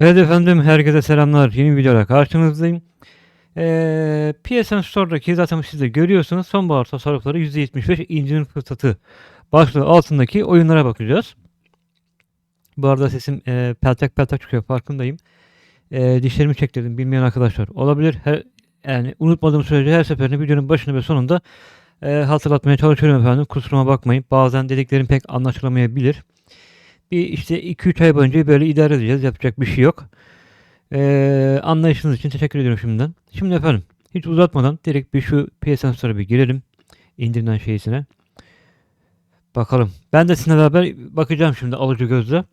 Evet efendim, herkese selamlar. Yeni bir videoyla karşınızdayım. Ee, PSN Store'daki zaten siz de görüyorsunuz sonbahar tasarrufları %75 indirim fırsatı başlığı altındaki oyunlara bakacağız. Bu arada sesim e, peltek peltek çıkıyor farkındayım. E, dişlerimi çektirdim bilmeyen arkadaşlar olabilir. Her, yani unutmadığım sürece her seferinde videonun başında ve sonunda e, hatırlatmaya çalışıyorum efendim. Kusuruma bakmayın. Bazen dediklerim pek anlaşılamayabilir. Bir işte 2-3 ay boyunca böyle idare edeceğiz. Yapacak bir şey yok. Ee, anlayışınız için teşekkür ediyorum şimdiden. Şimdi efendim hiç uzatmadan direkt bir şu PSN bir girelim. İndirilen şeysine. Bakalım. Ben de sizinle beraber bakacağım şimdi alıcı gözle.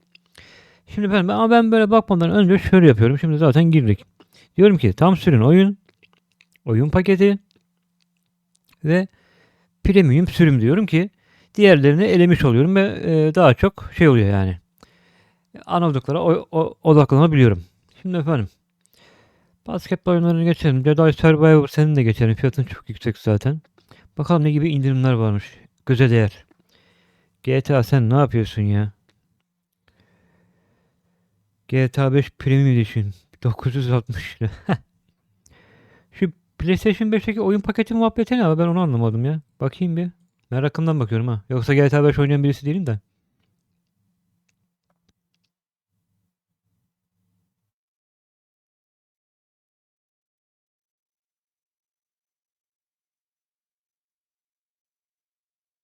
Şimdi efendim ama ben böyle bakmadan önce şöyle yapıyorum. Şimdi zaten girdik. Diyorum ki tam sürün oyun. Oyun paketi. Ve premium sürüm diyorum ki diğerlerini elemiş oluyorum ve e, daha çok şey oluyor yani. Anladıklara o, o, odaklanabiliyorum. Şimdi efendim. Basketbol oyunlarını geçelim. Jedi Survivor senin de geçelim. Fiyatın çok yüksek zaten. Bakalım ne gibi indirimler varmış. Göze değer. GTA sen ne yapıyorsun ya? GTA 5 Premium Edition 960 lira. Şu PlayStation 5'teki oyun paketi muhabbeti ne abi ben onu anlamadım ya. Bakayım bir. Merakımdan bakıyorum ha. Yoksa GTA 5 oynayan birisi değilim de.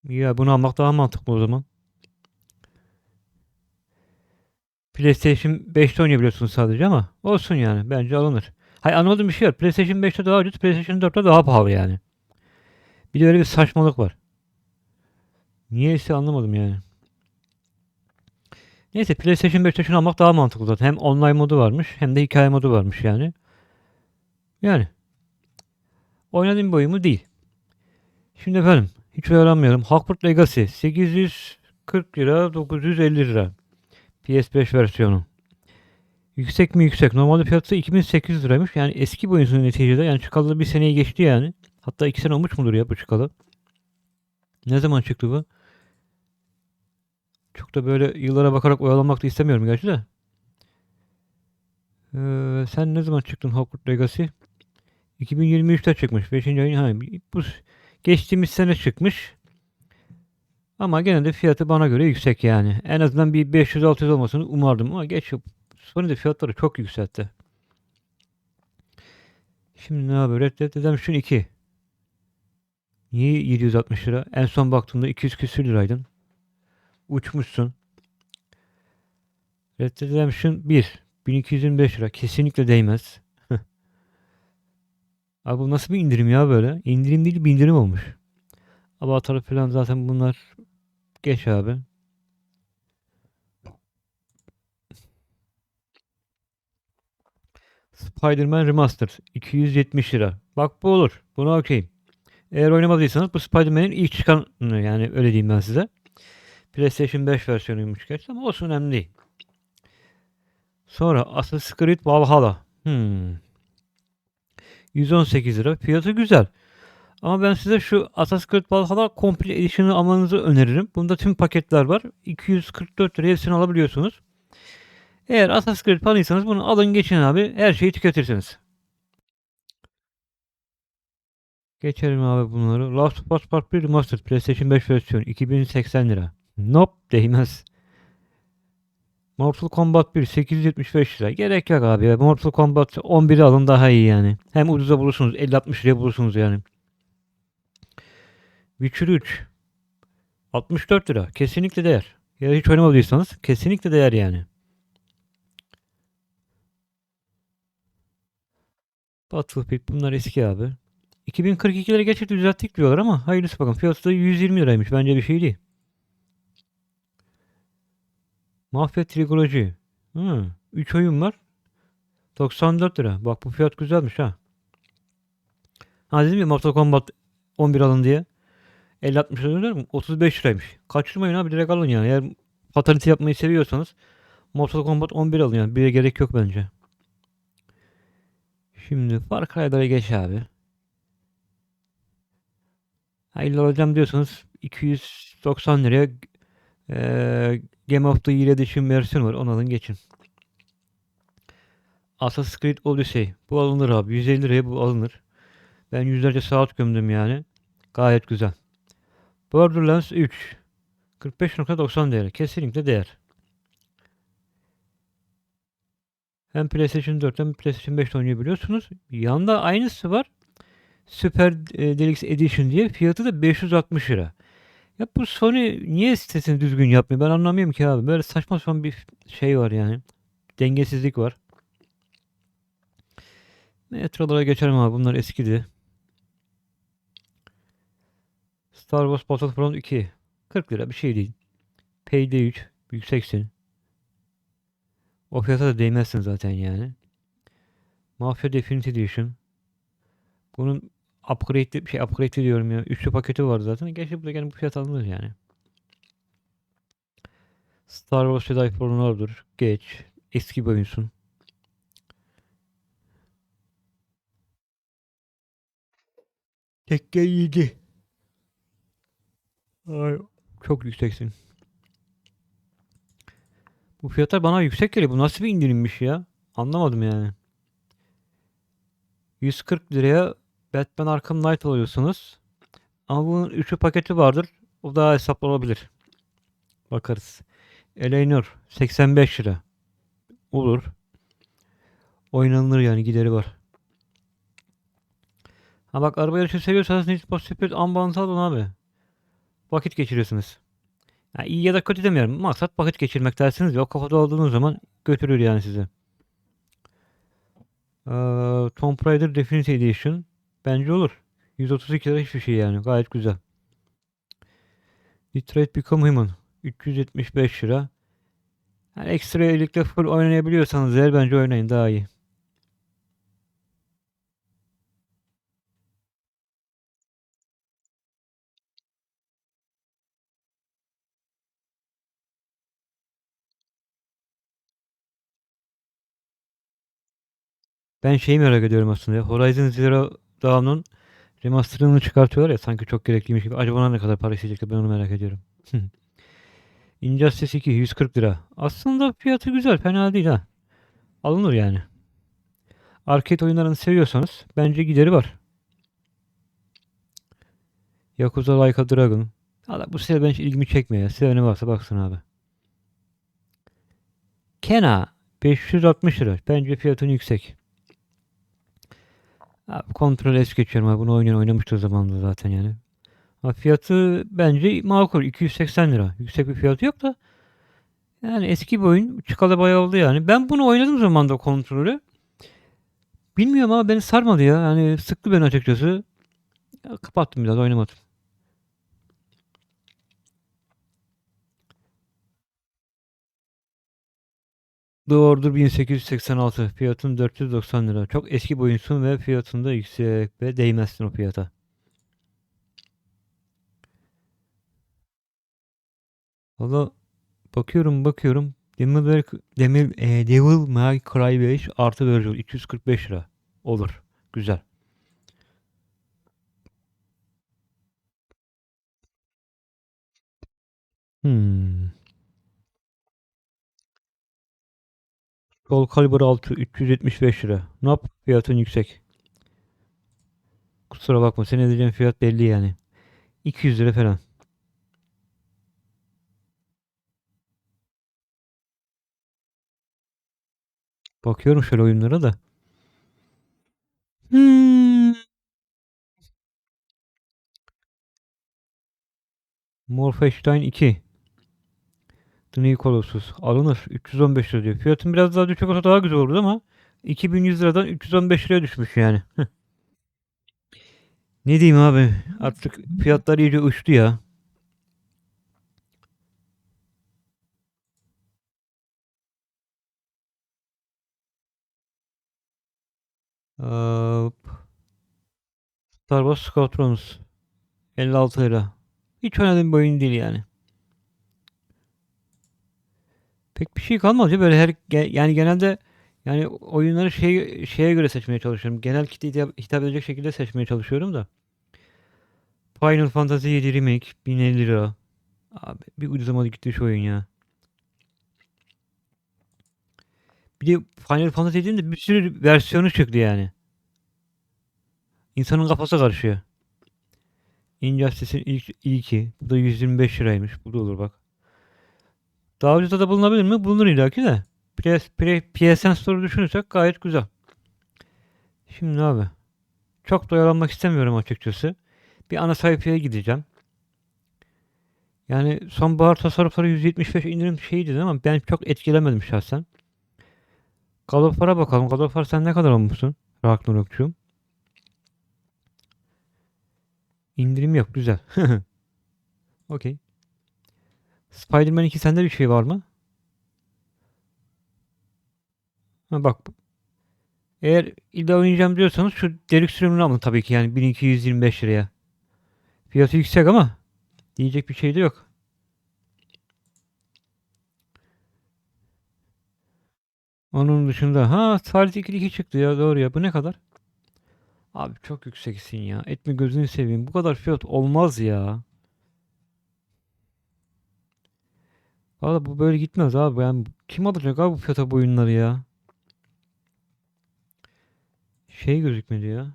Ya bunu almak daha mantıklı o zaman. PlayStation 5'te oynayabiliyorsunuz sadece ama olsun yani bence alınır. Hayır anlamadığım bir şey var. PlayStation 5'te daha ucuz, PlayStation 4'te daha pahalı yani. Bir de öyle bir saçmalık var. Niyeyse anlamadım yani. Neyse PlayStation 5'te şunu almak daha mantıklı zaten. Hem online modu varmış hem de hikaye modu varmış yani. Yani. Oynadığım bir oyun değil. Şimdi efendim hiç oyalanmayalım. Hogwarts Legacy 840 lira 950 lira. PS5 versiyonu. Yüksek mi yüksek. Normalde fiyatı 2800 liraymış. Yani eski bir oyunsun neticede. Yani çıkalı bir seneyi geçti yani. Hatta 2 sene olmuş mudur ya bu çıkalı. Ne zaman çıktı bu? Çok da böyle yıllara bakarak oyalanmak da istemiyorum gerçi de. Ee, sen ne zaman çıktın Hogwarts Legacy? 2023'te çıkmış. 5. ayın ha, bu geçtiğimiz sene çıkmış. Ama gene de fiyatı bana göre yüksek yani. En azından bir 500-600 olmasını umardım ama geç Sony de fiyatları çok yükseltti. Şimdi ne haber? Red Dead Redemption 2. Niye 760 lira? En son baktığımda 200 küsür liraydın. Uçmuşsun. Red Dead Redemption 1. 1225 lira. Kesinlikle değmez. Abi bu nasıl bir indirim ya böyle? İndirim değil bir indirim olmuş. Avatar falan zaten bunlar geç abi. Spider-Man Remastered 270 lira. Bak bu olur. Buna okeyim. Eğer oynamadıysanız bu Spider-Man'in ilk çıkan yani öyle diyeyim ben size. PlayStation 5 versiyonuymuş gerçi ama olsun önemli değil. Sonra Assassin's Creed Valhalla. Hmm. 118 lira. Fiyatı güzel. Ama ben size şu Assassin's Creed Valhalla Complete Edition'ı almanızı öneririm. Bunda tüm paketler var. 244 liraya hepsini alabiliyorsunuz. Eğer Assassin's Creed fanıysanız bunu alın geçin abi. Her şeyi tüketirsiniz. Geçelim abi bunları. Last of Us Part 1 Remastered PlayStation 5 versiyonu 2080 lira. Nope değmez. Mortal Kombat 1 875 lira. Gerek yok abi. Mortal Kombat 11'i alın daha iyi yani. Hem ucuza bulursunuz. 50-60 liraya bulursunuz yani. Witcher 3 64 lira. Kesinlikle değer. Ya hiç oynamadıysanız kesinlikle değer yani. Battlefield bunlar eski abi. 2042'lere geçip düzelttik diyorlar ama hayırlısı bakın. Fiyatı da 120 liraymış. Bence bir şey değil. Mafya Trilogy. Hı, 3 oyun var. 94 lira. Bak bu fiyat güzelmiş ha. Ha dedim ya Mortal Kombat 11 alın diye. 50-60 lira mi? 35 liraymış. Kaçırmayın abi direkt alın yani. Eğer fatality yapmayı seviyorsanız Mortal Kombat 11 alın yani. Bire gerek yok bence. Şimdi Far Cry'lara geç abi. Hayırlı alacağım diyorsanız 290 liraya ee, Game of the Year Edition versiyon var. Onu alın geçin. Assassin's Creed Odyssey. Bu alınır abi. 150 liraya bu alınır. Ben yüzlerce saat gömdüm yani. Gayet güzel. Borderlands 3. 45.90 değer. Kesinlikle değer. Hem PlayStation 4 hem PlayStation 5'te oynayabiliyorsunuz. Yanında aynısı var. Super e, Deluxe Edition diye fiyatı da 560 lira. Ya bu Sony niye sitesini düzgün yapmıyor? Ben anlamıyorum ki abi. Böyle saçma sapan bir şey var yani. Dengesizlik var. Metrolara geçelim abi. Bunlar eskidi. Star Wars Battlefront 2. 40 lira bir şey değil. Payday 3. Yükseksin. O fiyata da değmezsin zaten yani. Mafia Definitive Edition. Bunun upgrade'li şey upgrade'li diyorum ya. Üçlü paketi var zaten. Gerçi burada gene bu fiyat alınır yani. Star Wars Jedi Fallen Order. Geç. Eski bir oyunsun. Tekke 7. Ay, çok yükseksin. Bu fiyatlar bana yüksek geliyor. Bu nasıl bir indirimmiş ya? Anlamadım yani. 140 liraya Batman Arkham Knight alıyorsunuz. Ama bunun üçü paketi vardır. O daha hesaplı olabilir. Bakarız. Eleanor 85 lira. Olur. Oynanılır yani gideri var. Ha bak araba yarışı seviyorsanız Need for Speed Unbound'u alın abi. Vakit geçiriyorsunuz. Ya iyi ya da kötü demiyorum. Maksat vakit geçirmek dersiniz ya. O kafada olduğunuz zaman götürür yani sizi. Ee, Tomb Raider Definitive Edition. Bence olur. 132 lira hiçbir şey yani. Gayet güzel. Detroit Become Human. 375 lira. Yani ekstra iyilikle full oynayabiliyorsanız eğer bence oynayın daha iyi. Ben şeyi merak ediyorum aslında. Horizon Zero Dawn'un remasterını çıkartıyorlar ya sanki çok gerekliymiş gibi. Acaba ona ne kadar para isteyecekler ben onu merak ediyorum. Injustice 2 140 lira. Aslında fiyatı güzel fena değil ha. Alınır yani. Arcade oyunlarını seviyorsanız bence gideri var. Yakuza Like a Dragon. Valla bu sene ben hiç ilgimi çekmiyor ya. Seveni varsa baksın abi. Kena 560 lira. Bence fiyatını yüksek. Kontrol es geçiyorum abi. Bunu oynayan oynamıştır zamanında zaten yani. Abi fiyatı bence makul. 280 lira. Yüksek bir fiyatı yok da. Yani eski bir oyun. Çıkalı bayağı oldu yani. Ben bunu oynadığım zaman da kontrolü. Bilmiyorum ama beni sarmadı ya. Yani sıktı beni açıkçası. Ya, kapattım biraz oynamadım. The Order 1886 fiyatın 490 lira. Çok eski bir oyunsun ve fiyatında yüksek ve değmezsin o fiyata. Valla bakıyorum bakıyorum. Devil, Devil, e, Devil May Cry 5 artı versiyon 245 lira. Olur. Güzel. Hmm. Soul Calibur 6 375 lira. Nap fiyatın yüksek. Kusura bakma senin edeceğin fiyat belli yani. 200 lira falan. Bakıyorum şöyle oyunlara da. Hmm. Wolfenstein 2. The New Colossus. Alınır. 315 lira diyor. Fiyatın biraz daha düşük olsa daha güzel olurdu ama 2100 liradan 315 liraya düşmüş yani. ne diyeyim abi? Artık fiyatlar iyice uçtu ya. Ee, Star Wars Squadrons 56 lira. Hiç oynadığım bir oyun değil yani. Pek bir şey kalmadı böyle her yani genelde yani oyunları şey şeye göre seçmeye çalışıyorum. Genel kitleye hitap, edecek şekilde seçmeye çalışıyorum da. Final Fantasy 7 Remake 1050 lira. Abi bir ucuzamadı gitti şu oyun ya. Bir de Final Fantasy dediğimde bir sürü versiyonu çıktı yani. İnsanın kafası karışıyor. Injustice'in ilk ilki. Bu da 125 liraymış. Bu da olur bak. Ucuza da bulunabilir mi? Bulunur illaki de. PS, PSN Store'u düşünürsek gayet güzel. Şimdi abi. Çok da oyalanmak istemiyorum açıkçası. Bir ana sayfaya gideceğim. Yani sonbahar tasarrufları 175 indirim şeydi ama ben çok etkilemedim şahsen. War'a bakalım. War sen ne kadar olmuşsun? Ragnarok'cum. İndirim yok. Güzel. Okey. Spider-Man 2 sende bir şey var mı? Ha bak. Eğer illa oynayacağım diyorsanız şu delik sürümünü alın tabii ki yani 1225 liraya. Fiyatı yüksek ama diyecek bir şey de yok. Onun dışında ha Tarih 2 çıktı ya doğru ya. Bu ne kadar? Abi çok yükseksin ya. Etme gözünü seveyim. Bu kadar fiyat olmaz ya. Valla bu böyle gitmez abi. Yani kim alacak abi bu fiyata bu oyunları ya? Şey gözükmedi ya.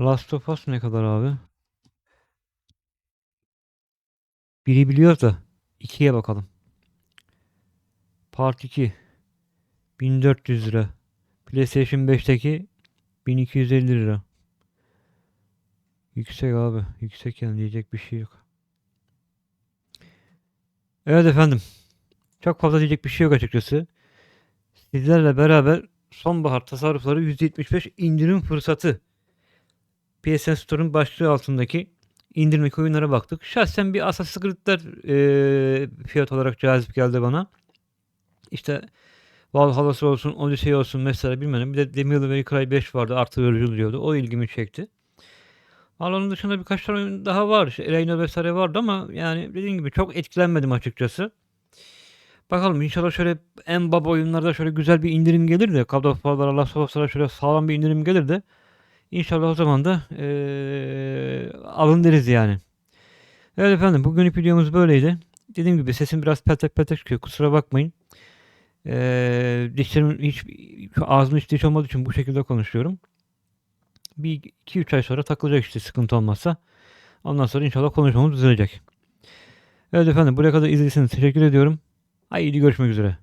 Last of Us ne kadar abi? Biri biliyor da. ikiye bakalım. Part 2. 1400 lira. PlayStation 5'teki 1250 lira. Yüksek abi. Yüksek yani diyecek bir şey yok. Evet efendim. Çok fazla diyecek bir şey yok açıkçası. Sizlerle beraber sonbahar tasarrufları %75 indirim fırsatı. PSN Store'un başlığı altındaki indirimli oyunlara baktık. Şahsen bir Assassin's Creed'ler eee, fiyat olarak cazip geldi bana. İşte Valhalla'sı olsun, Odyssey olsun mesela bilmem. Bir de Devil May Cry 5 vardı artı verici diyordu. O ilgimi çekti. Valla onun dışında birkaç tane oyun daha var. İşte Elena vesaire vardı ama yani dediğim gibi çok etkilenmedim açıkçası. Bakalım inşallah şöyle en baba oyunlarda şöyle güzel bir indirim gelir de God of War'lara, Last of Us'lara şöyle sağlam bir indirim gelir de inşallah o zaman da eee, alın deriz yani. Evet efendim bugün videomuz böyleydi. Dediğim gibi sesim biraz peltek peltek çıkıyor kusura bakmayın. Eee dişlerim hiç şu ağzımda hiç diş olmadığı için bu şekilde konuşuyorum. Bir 2-3 ay sonra takılacak işte sıkıntı olmazsa. Ondan sonra inşallah konuşmamız düzelecek. Evet efendim buraya kadar izlediyseniz teşekkür ediyorum. Haydi görüşmek üzere.